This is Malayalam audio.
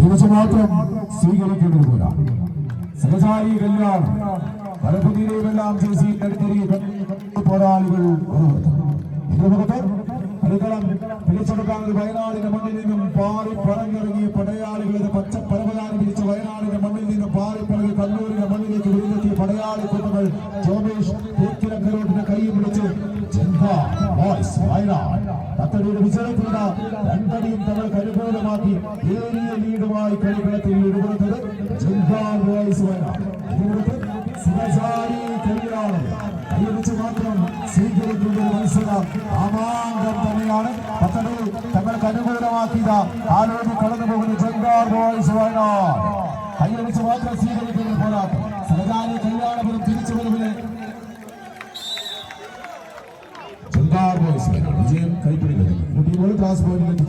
തിരിച്ചു മാത്രം സ്വീകരിക്കേണ്ടത് പോരാ സഹചാരി കല്യാണം പരപ്പതിരെയുമെല്ലാം ചേച്ചി പോരാളികൾ കളിക്കളം പിടിച്ചെടുക്കാൻ വയനാടിന്റെ മണ്ണിൽ നിന്നും പാറി പറങ്ങിറങ്ങിയ പടയാളികളുടെ പച്ച പരമദാനം പിടിച്ച വയനാടിന്റെ മണ്ണിൽ നിന്നും പാറി പറങ്ങി കണ്ണൂരിന്റെ മണ്ണിലേക്ക് വിരുന്നെത്തിയ പടയാളി കുന്നുകൾ ജോമേഷ് തേക്കിലക്കരോട്ടിന്റെ കൈയും പിടിച്ച് വയനാട്. തത്തടിയുടെ വിജയത്തിലുള്ള രണ്ടടിയും തങ്ങൾക്ക് അനുകൂലമാക്കി ഏറിയ ലീഡുമായി കളിക്കളത്തിൽ ബോയ്സ് വയനാട് ഇതിനടുത്ത് സുഖചാരി കളിയാണ്. കൈയടിച്ച് മാത്രം സ്വീകരിക്കുന്ന മത്സരം ആമാങ്കം തന്നെയാണ്. പത്തടി തങ്ങൾക്ക് അനുകൂലമാക്കിയത്. ആലോചി കടന്നു പോകുന്ന ജംഗാർ ബോയ്സ് വയനാട് കൈയടിച്ച് മാത്രം സ്വീകരിക്കുന്ന പോരാട്ടം. സുഖചാരി കല്യാണപുരം തിരിച്ചു വരുന്നത്. ജംഗാർ ബോയ്സ് വിജയം കൈപ്പിടിക്കുന്നത് പോയിന്റിലേക്ക്